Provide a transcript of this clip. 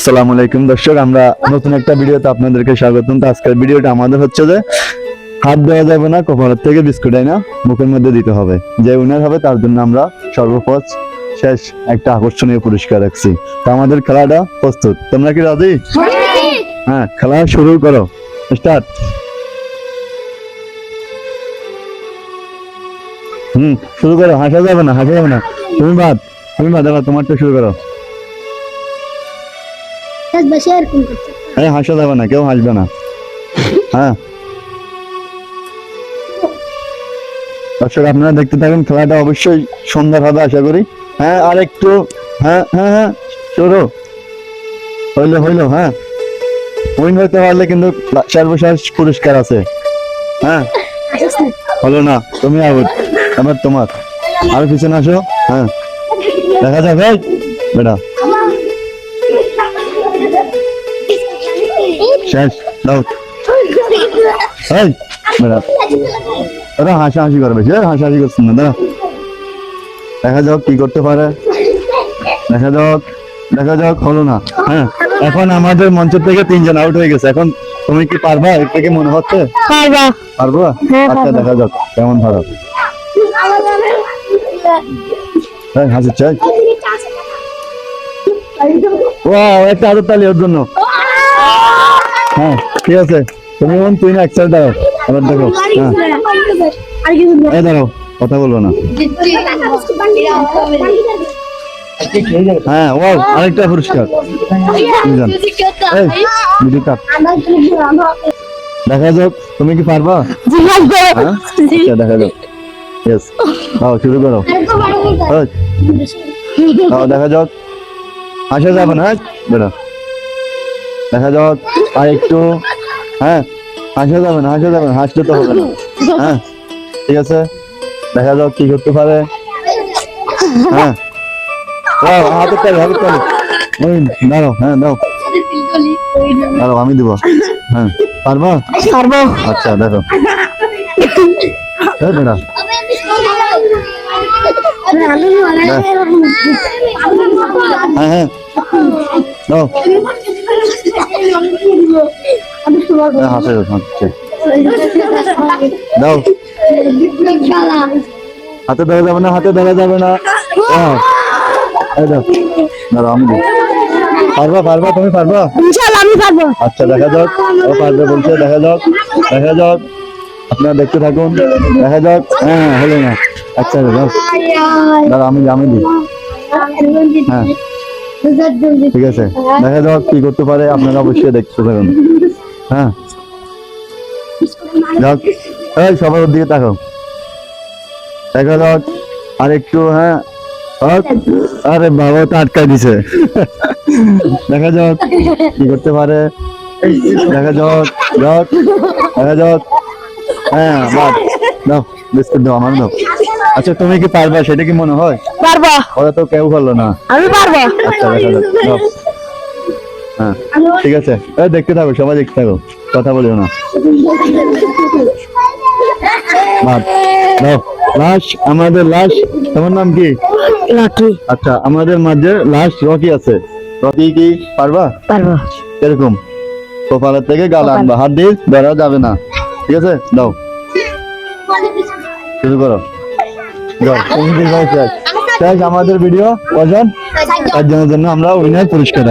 আসসালামু আলাইকুম দর্শক, আমরা নতুন একটা ভিডিওতে আপনাদেরকে স্বাগতম। তো আজকের ভিডিওটা আমাদের হচ্ছে যে, হাত দেওয়া যাবে না থেকে বিস্কুট মুখের মধ্যে দিতে হবে। যে হবে, তার জন্য আমরা শেষ একটা আকর্ষণীয় পুরস্কার রাখছি। তো আমাদের খেলাটা প্রস্তুত। তোমরা কি রাজি? হ্যাঁ খেলা শুরু করো। স্টার্ট। হুম, শুরু করো। হাসা যাবে না, হাসা যাবে না। তুমি বাদ তুমি বাদ তোমারটা শুরু করো। বেশি আর কোন করতে আরে হাসা যাবে না, কেউ হাসবে না। হ্যাঁ। দর্শক, আপনারা দেখতে থাকেন, খেলাটা অবশ্যই সুন্দর হবে, আশা করি। হ্যাঁ আর একটু হ্যাঁ হ্যাঁ হ্যাঁ শুরু। হইল হইল হ্যাঁ। উইন হইতে পারলে কিন্তু সর্বশেষ পুরস্কার আছে। হ্যাঁ। হলো না, তুমি আউট এবার তোমার। আর পিছনে আসো হ্যাঁ। দেখা যাবে বেটা। শেষ দাও এই বেটা ওরা হাসাহাসি করবে সে হাসাহাসি করছেন না দাঁড়া দেখা যাক কি করতে পারে দেখা যাক দেখা যাক হলো না হ্যাঁ এখন আমাদের মঞ্চ থেকে তিনজন আউট হয়ে গেছে এখন তুমি কি পারবা এর থেকে মনে হচ্ছে পারবা পারব হ্যাঁ, আচ্ছা দেখা যাক কেমন ভালো এই হাসি চাই ও একটা আদর তালি ওর জন্য হ্যাঁ ঠিক আছে। তুমি এখন তুই না একসাথে দাও আবার দেখো। হ্যাঁ। এই দাঁড়াও কথা বলব না। হ্যাঁ আরেকটা পুরস্কার। দেখা যাক তুমি কি পারবা? হ্যাঁ? আচ্ছা দেখা যাক। ইয়েস দাও শুরু করো। দাও দেখা যাক। আসা যাবে না হ্যাঁ? দেখা যাক আর একটু হ্যাঁ হাসা যাবে না হাসা যাবে না হাসতে তো হবে না। হ্যাঁ ঠিক আছে? দেখা যাক কি করতে পারে। হ্যাঁ। হাতে তালি হাতে তালি। ওই দাঁড়াও হ্যাঁ দাও দাঁড়াও আমি দিব। হ্যাঁ পারবা? পারব। আচ্ছা দেখো। এই বেটা। হ্যাঁ হ্যাঁ দাও হ্যাঁ, দাও হাতে ধরা যাবে না হাতে ধরা যাবে না? আমি পারবা পারবা তুমি পারবা আমি পারব আচ্ছা দেখা যাক ও পারবে বলছে দেখা যাক দেখা যাক আপনারা দেখতে থাকুন দেখা যাক হ্যাঁ হলো না? আচ্ছা দাঁড়াও আমি আমি দিই হ্যাঁ ঠিক আছে। দেখা যাক কি করতে পারে, আপনারা অবশ্যই দেখতে থাকুন হ্যাঁ। যাক, এই সবার দিকে তাকাও। দেখা যাক, আর একটু হ্যাঁ। আরে বাবা তো আটকাই দিছে। দেখা যাক কি করতে পারে। দেখা যাক যাক, দেখা যাক। হ্যাঁ বাদ দাও, বিস্কুট দাও, আমার দাও। আচ্ছা তুমি কি পারবা, সেটা কি মনে হয়? পারব? ওরা তো কেউ পারল না। আমি পারব। আচ্ছা দেখা হ্যাঁ ঠিক আছে। দেখতে থাকো সবাই দেখতে থাকো। কথা বলিও না। লাশ আমাদের লাশ। তোমার নাম কি? লাকি আচ্ছা আমাদের মাঝে লাশ রকি আছে। রকি কি? পারবা? পারব। এরকম। কপালের থেকে গাল আনবা। হাত দিয়ে বেড়া যাবে না। ঠিক আছে? দাও। শুরু করো। যাও আমাদের ভিডিও কজন একজনের জন্য আমরা উইনার পুরস্কার